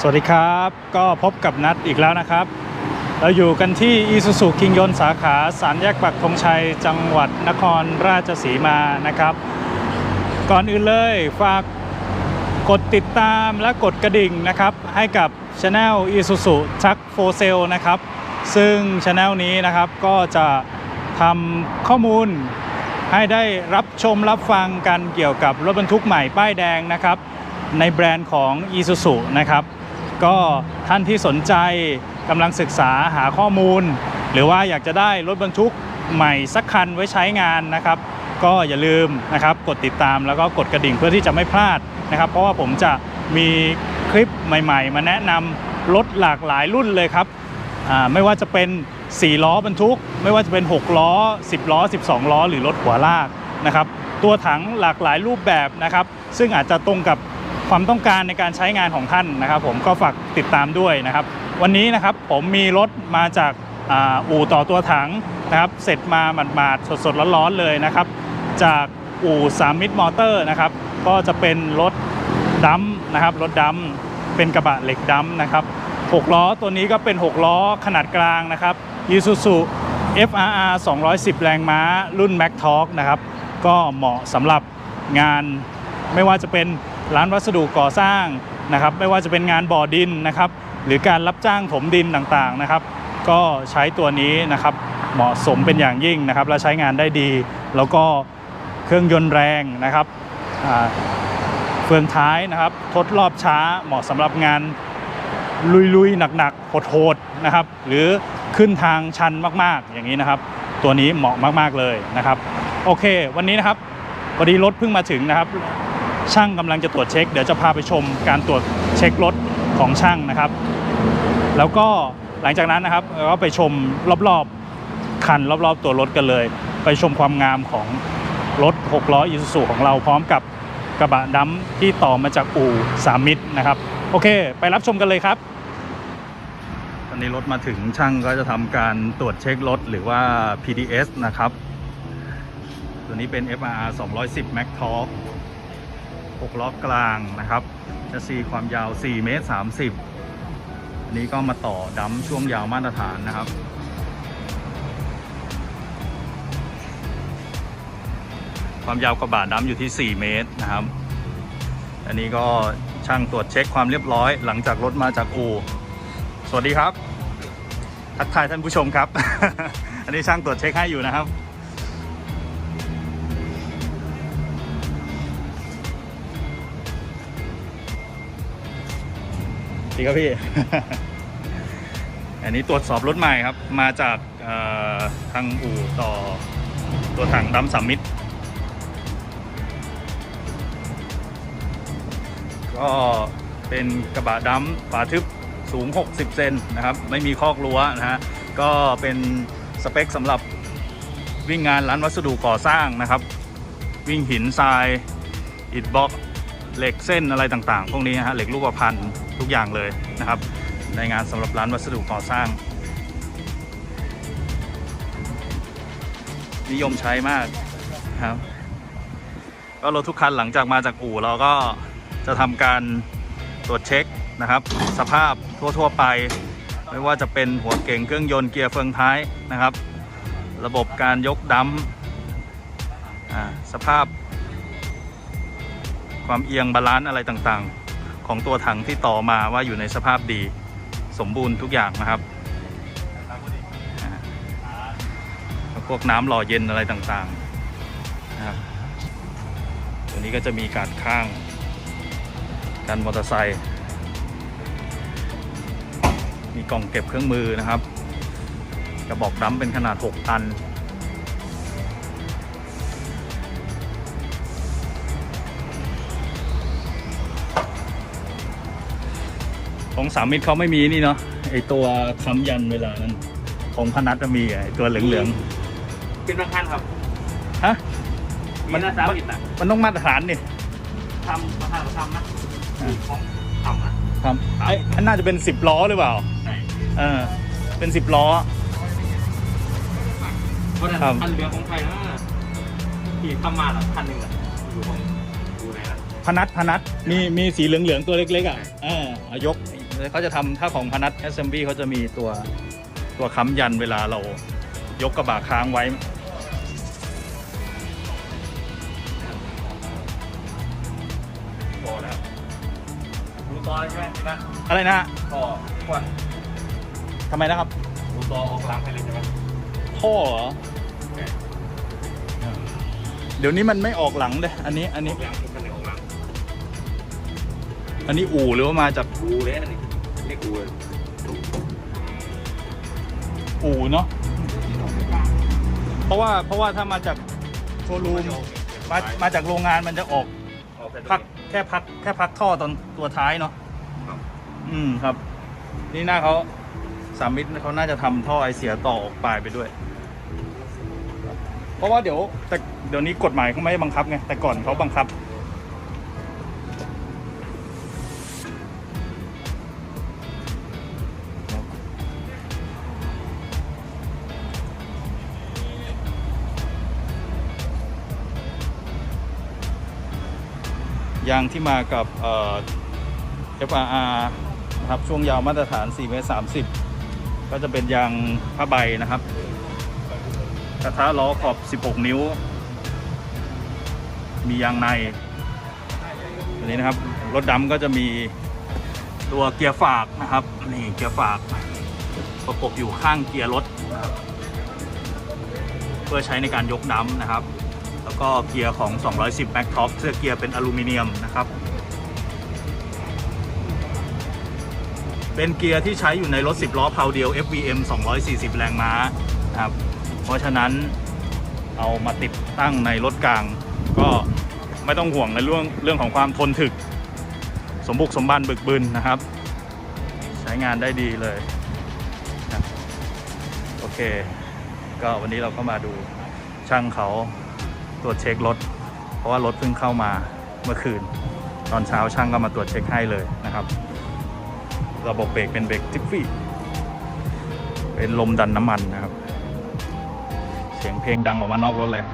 สวัสดีครับ ก็พบกับนัดอีกแล้วนะครับ เราอยู่กันที่อีซูซูคิงยนสาขาสามแยกปักธงชัย จังหวัดนครราชสีมานะครับ ก่อนอื่นเลยฝากกดติดตามและกดกระดิ่งนะครับ ให้กับช anel Isuzu Truck for Sale นะครับ ซึ่งช anel นี้นะครับก็จะทำข้อมูลให้ได้รับชมรับฟังกันเกี่ยวกับรถบรรทุกใหม่ป้ายแดงนะครับในแบรนด์ของ Isuzu นะครับ ก็ท่านที่สนใจกำลังศึกษาหาข้อมูล หรือว่าอยากจะได้รถบรรทุกใหม่สักคันไว้ใช้งานนะครับ ก็อย่าลืมนะครับกดติดตามแล้วก็กดกระดิ่งเพื่อที่จะไม่พลาดนะครับ เพราะว่าผมจะมีคลิปใหม่ ๆ มาแนะนำรถหลากหลายรุ่นเลยครับไม่ว่าจะเป็น 4 ล้อบรรทุก ไม่ว่าจะเป็น 6 ล้อ 10 ล้อ 12 ล้อ หรือรถหัวลากนะครับตัวถังหลากหลายรูปแบบนะครับ ซึ่งอาจจะตรงกับ ความต้องการในการใช้งานของท่านนะครับ ผมก็ฝากติดตามด้วยนะครับ วันนี้นะครับผมมีรถมาจากอ,อู่ต่อตัวถังนะครับ เสร็จมาหมาดๆสดๆร้อนๆเลยนะครับ จากอู่สามมิตรมอเตอร์นะครับ ก็จะเป็นรถดัมนะครับรถดัมเป็นกระบะเหล็กดัมนะครับ6ล้อตัวนี้ก็เป็น 6 ล้อขนาดกลางนะครับ Isuzu FRR 210 แรงม้ารุ่น Max Torque นะครับ ก็เหมาะสำหรับงานไม่ว่าจะเป็น ร้านวัสดุก่อสร้างนะครับ ไม่ว่าจะเป็นงานบ่อดินนะครับ หรือการรับจ้างถมดินต่างๆนะครับ ก็ใช้ตัวนี้นะครับเหมาะสมเป็นอย่างยิ่งนะครับ และใช้งานได้ดี แล้วก็เครื่องยนต์แรงนะครับเฟืองท้ายนะครับ ทดรอบช้าเหมาะสำหรับงานลุยๆหนักๆโหดๆนะครับ หรือขึ้นทางชันมากๆ อย่างนี้นะครับ ตัวนี้เหมาะมากๆเลยนะครับ โอเค วันนี้นะครับพอดีรถเพิ่งมาถึงนะครับ ช่างกำลังจะตรวจเช็ค เดี๋ยวจะพาไปชมการตรวจเช็ครถของช่างนะครับ แล้วก็หลังจากนั้นนะครับเราก็ไปชมรอบๆคันรอบๆตัวรถกันเลย ไปชมความงามของรถ6ล้ออีซูซูของเราพร้อมกับกระบะดำที่ต่อมาจากอู่สามมิตรนะครับ โอเค ไปรับชมกันเลยครับ ตอนนี้รถมาถึงช่างก็จะทำการตรวจเช็ครถหรือว่า PDS นะครับ ตัวนี้เป็น FRR 210 Max Torque 6ล้อกลางนะครับจะซีความยาว4เมตร30 อันนี้ก็มาต่อดัมช่วงยาวมาตรฐานนะครับความยาวกระบะดัมอยู่ที่ 4 เมตรนะครับ อันนี้ก็ช่างตรวจเช็คความเรียบร้อย หลังจากรถมาจากอูสวัสดีครับ ทักทายท่านผู้ชมครับ อันนี้ช่างตรวจเช็คให้อยู่นะครับ ดีครับพี่ อันนี้ตรวจสอบรถใหม่ครับ มาจากทางอู่ต่อตัวถังดำสามมิตรก็เป็นกระบะดำฝาทึบสูง 60 เซนนะครับ ไม่มีคอกรั้วนะฮะ ก็เป็นสเปคสำหรับวิ่งงานร้านวัสดุก่อสร้างนะครับ วิ่งหินทรายอิฐบล็อกเหล็กเส้นอะไรต่างๆ พวกนี้นะฮะเหล็กรูปพรรณ ทุกอย่างเลยนะครับ ในงานสำหรับร้านวัสดุก่อสร้าง นิยมใช้มากครับก็รถทุกคันหลังจากมาจากอู่เราก็จะทำการตรวจเช็คนะครับ สภาพทั่ว ๆ ไป ไม่ว่าจะเป็นหัวเก่งเครื่องยนต์เกียร์เฟืองท้ายนะครับ ระบบการยกดัมสภาพความเอียงบาลานซ์อะไรต่างๆ ของตัวถังที่ต่อมาว่าอยู่ในสภาพดีสมบูรณ์ทุกอย่างนะครับ พวกน้ำหล่อเย็นอะไรต่างๆนะครับตัวนี้ก็จะมีการข้างการมอเตอร์ไซค์มีกล่องเก็บเครื่องมือนะครับ กระบอกดัมเป็นขนาด 6 ตัน ของสามมิตรเขาไม่มีนี่เนาะไอตัวค้ำยันเวลานั้นของพนัทจะมีไอตัวเหลืองเป็นบางคันครับๆฮะมันน่าสามอิดนะมันต้องมาตรฐานนี่ทำบางคันเราทำนะอ่าของทำอะครับไออันน่าจะเป็นสิบล้อหรือเปล่าใช่เออเป็นสิบล้อ เพราะฉะครันั้บนคันเรือของไทยนะที่ทำมาละคันหนึ่งอะอยู่ของดูไหนนะพนัทพนัทมีมีสีเหลืองๆตัวเล็กๆอะเออเอายก เขาจะทำถ้าของพนัท SMB เขาจะมีตัวตัวค้ำยันเวลาเรายกกระบะค้างไว้โตแล้วดูตอใช่ไหมนะอะไรนะฮะต่อก่อนทำไมนะครับดูตอออกหลังให้เลยใช่ไหมท่อเหรอเดี๋ยวนี้มันไม่ออกหลังเลยอันนี้อันอนี้อกหลังทุกคันเลยออกหลังอันนี้อู่หรือว่ามาจากกูเลยอันนี้ เรียกกูเลยอู่เนาะเพราะว่าเพราะว่าถ้ามาจากโชว์รูมมามาจากโรงงานมันจะออกออกแต่พักแค่พักแค่พักท่อตอนตัวท้ายเนาะครับอืมครับ นี่หน้าเขาสามมิตรเขาน่าจะทำท่อไอเสียต่อออกปลายไปด้วย เพราะว่าเดี๋ยวแต่เดี๋ยวนี้กฎหมายเขาไม่บังคับไงแต่ก่อนเขาบังคับ ยางที่มากับ FRR นะครับช่วงยาวมาตรฐาน4เมตร30 ก็จะเป็นยางผ้าใบนะครับ กระทะล้อขอบ 16 นิ้ว มียางในตัวนี้นะครับ รถดำก็จะมีตัวเกียร์ฝากนะครับ นี่เกียร์ฝาก ประกบอยู่ข้างเกียร์รถนะครับเพื่อใช้ในการยกน้ำนะครับ แล้วก็เกียร์ของ 210 Mac Top เสื้อเกียร์เป็นอลูมิเนียมนะครับ เป็นเกียร์ที่ใช้อยู่ในรถ 10 ล้อเพาเดียว FVM 240 แรงม้านะครับ เพราะฉะนั้นเอามาติดตั้งในรถกลาง ก็ไม่ต้องห่วงในเรื่องเรื่องของความทนถึก สมบุกสมบันบึกบึนนะครับ ใช้งานได้ดีเลยโอเค ก็วันนี้เราก็มาดูช่างเขา รวจเช็ครถ เพราะว่ารถเพิ่งเข้ามาเมื่อคืน ตอนเช้าช่างก็มาตรวจเช็คให้เลยนะครับ ระบบเบรกเป็นเบรกทิฟฟี่ เป็นลมดันน้ำมันนะครับ เสียงเพลงดังออกมานอกรถเลย